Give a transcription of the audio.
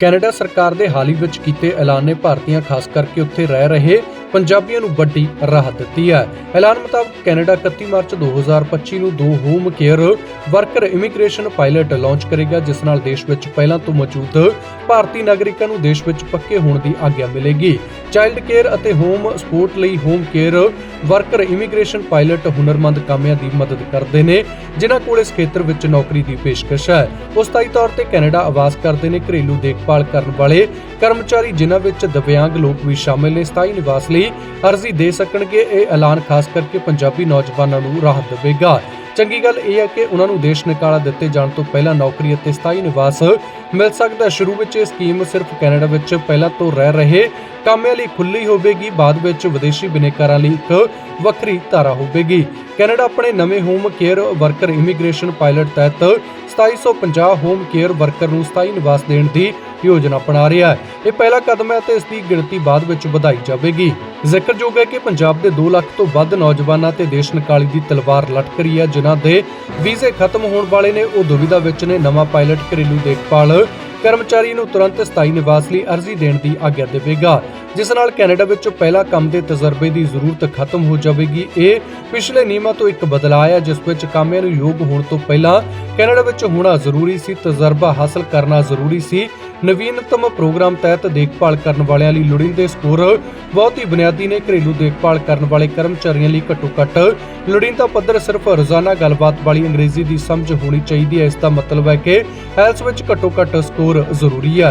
Canada ਸਰਕਾਰ ਦੇ ਹਾਲ ਹੀ ਵਿੱਚ ਕੀਤੇ ਐਲਾਨ ਨੇ ਭਾਰਤੀਆਂ ਖਾਸ ਕਰਕੇ ਉੱਥੇ ਰਹਿ ਰਹੇ ਪੰਜਾਬੀਆਂ ਨੂੰ ਵੱਡੀ ਰਾਹਤ ਦਿੱਤੀ ਹੈ। ਐਲਾਨ ਮੁਤਾਬਕ ਕੈਨੇਡਾ 31 ਮਾਰਚ 2025 ਨੂੰ ਦੋ home care worker immigration pilot launch ਕਰੇਗਾ, ਜਿਸ ਨਾਲ ਦੇਸ਼ ਵਿੱਚ ਪਹਿਲਾਂ ਤੋਂ ਮੌਜੂਦ ਭਾਰਤੀ ਨਾਗਰਿਕਾਂ ਨੂੰ ਦੇਸ਼ ਵਿੱਚ ਪੱਕੇ ਹੋਣ ਦੀ ਆਗਿਆ ਮਿਲੇਗੀ। ਚਾਈਲਡ ਕੇਅਰ ਅਤੇ ਹੋਮ ਸਪੋਰਟ ਲਈ home care worker immigration pilot ਹੁਨਰਮੰਦ ਕਾਮਿਆਂ ਦੀ ਮਦਦ ਕਰਦੇ ਨੇ, ਜਿਨ੍ਹਾਂ ਕੋਲ ਇਸ ਖੇਤਰ ਵਿੱਚ ਨੌਕਰੀ ਦੀ ਪੇਸ਼ਕਸ਼ ਹੈ। ਉਹ ਸਥਾਈ ਤੌਰ ਤੇ ਕੈਨੇਡਾ ਆਵਾਸ ਕਰਦੇ ਨੇ ਘਰੇਲੂ ਦੇਖਭਾਲ ਕਰਨ ਵਾਲੇ ਕਰਮਚਾਰੀ, ਜਿਨ੍ਹਾਂ ਵਿੱਚ ਦਿਵਿਆਂਗ ਲੋਕ ਵੀ ਸ਼ਾਮਿਲ ਨੇ। ਸਥਾਈ ਨਿਵਾਸ ਲਈ ਅਰਜ਼ੀ ਦੇ ਸਕਣਗੇ, ਇਹ ਐਲਾਨ ਖਾਸ ਕਰਕੇ ਪੰਜਾਬੀ ਨੌਜਵਾਨਾਂ ਨੂੰ ਰਾਹਤ ਦੇਵੇਗਾ। ਚੰਗੀ ਗੱਲ ਇਹ ਹੈ ਕਿ ਉਹਨਾਂ ਨੂੰ ਦੇਸ਼ ਨਿਕਾਲਾ ਦਿੱਤੇ ਜਾਣ ਤੋਂ ਪਹਿਲਾਂ ਨੌਕਰੀ ਅਤੇ ਸਥਾਈ ਨਿਵਾਸ ਮਿਲ ਸਕਦਾ ਹੈ। ਸ਼ੁਰੂ ਵਿੱਚ ਇਹ ਸਕੀਮ ਸਿਰਫ ਕੈਨੇਡਾ ਵਿੱਚ ਪਹਿਲਾਂ ਤੋਂ ਰਹਿ ਰਹੇ ਕਾਮਿਆਂ ਲਈ ਖੁੱਲੀ ਹੋਵੇਗੀ, ਬਾਅਦ ਵਿੱਚ ਵਿਦੇਸ਼ੀ ਬਿਨੇਕਾਰਾਂ ਲਈ ਇੱਕ ਵੱਖਰੀ ਧਾਰਾ ਹੋਵੇਗੀ। ਕੈਨੇਡਾ ਆਪਣੇ ਨਵੇਂ home care worker immigration pilot ਤਹਿਤ 2750 ਹੋਮ ਕੇਅਰ ਵਰਕਰ ਨੂੰ ਸਥਾਈ ਨਿਵਾਸ ਦੇਣ ਦੀ ਯੋਜਨਾ ਅਪਣਾ ਰਿਹਾ ਹੈ। ਇਹ ਪਹਿਲਾ ਕਦਮ ਹੈ ਤੇ ਇਸ ਦੀ ਗਿਣਤੀ ਬਾਅਦ ਵਿੱਚ ਵਧਾਈ ਜਾਵੇਗੀ। ਜ਼ਿਕਰਯੋਗ ਹੈ ਕਿ ਪੰਜਾਬ ਦੇ 2 ਲੱਖ ਤੋਂ ਵੱਧ ਨੌਜਵਾਨਾਂ ਤੇ ਦੇਸ਼ ਨਿਕਾਲੀ ਦੀ ਤਲਵਾਰ ਲਟਕ ਰਹੀ ਹੈ, ਜਿਨ੍ਹਾਂ ਦੇ ਵੀਜ਼ੇ ਖਤਮ ਹੋਣ ਵਾਲੇ ਨੇ। ਉਹ ਦੁਵਿਧਾ ਵਿੱਚ ਨੇ। ਨਵਾਂ ਪਾਇਲਟ ਘਰੇਲੂ ਦੇਖਭਾਲ ਕਰਮਚਾਰੀ ਨੂੰ ਤੁਰੰਤ ਸਥਾਈ ਨਿਵਾਸ ਲਈ ਅਰਜ਼ੀ ਦੇਣ ਦੀ ਆਗਿਆ ਦੇਵੇਗਾ, ਜਿਸ ਨਾਲ ਕੈਨੇਡਾ ਵਿੱਚ ਪਹਿਲਾ ਕੰਮ ਦੇ ਤਜਰਬੇ ਦੀ ਜ਼ਰੂਰਤ ਖਤਮ ਹੋ ਜਾਵੇਗੀ। ਇਹ ਪਿਛਲੇ ਨਿਯਮਾਂ ਤੋਂ ਇੱਕ ਬਦਲਾਅ ਹੈ, ਜਿਸ ਵਿੱਚ ਕਾਮਿਆਂ ਨੂੰ ਯੋਗ ਹੋਣ ਤੋਂ ਪਹਿਲਾਂ ਕੈਨੇਡਾ ਵਿੱਚ ਹੋਣਾ ਜ਼ਰੂਰੀ ਸੀ, ਤਜਰਬਾ ਹਾਸਲ ਕਰਨਾ ਜ਼ਰੂਰੀ ਸੀ। ਨਵੀਨਤਮ ਪ੍ਰੋਗਰਾਮ ਤਹਿਤ ਦੇਖਭਾਲ ਕਰਨ ਵਾਲਿਆਂ ਲਈ ਲੋੜੀਂਦੇ ਸਕੋਰ ਬਹੁਤ ਹੀ ਬੁਨਿਆਦੀ ਨੇ ਘਰੇਲੂ ਦੇਖਭਾਲ ਕਰਨ ਵਾਲੇ ਕਰਮਚਾਰੀਆਂ ਲਈ ਘੱਟੋ ਘੱਟ ਲੋੜੀਂਦਾ ਪੱਧਰ ਸਿਰਫ ਰੋਜ਼ਾਨਾ ਗੱਲਬਾਤ ਵਾਲੀ ਅੰਗਰੇਜ਼ੀ ਦੀ ਸਮਝ ਹੋਣੀ ਚਾਹੀਦੀ ਹੈ, ਇਸ ਦਾ ਮਤਲਬ ਹੈ ਕਿ ਇਸ ਵਿੱਚ ਘੱਟੋ ਘੱਟ ਸਕੋਰ ਜ਼ਰੂਰੀ ਹੈ।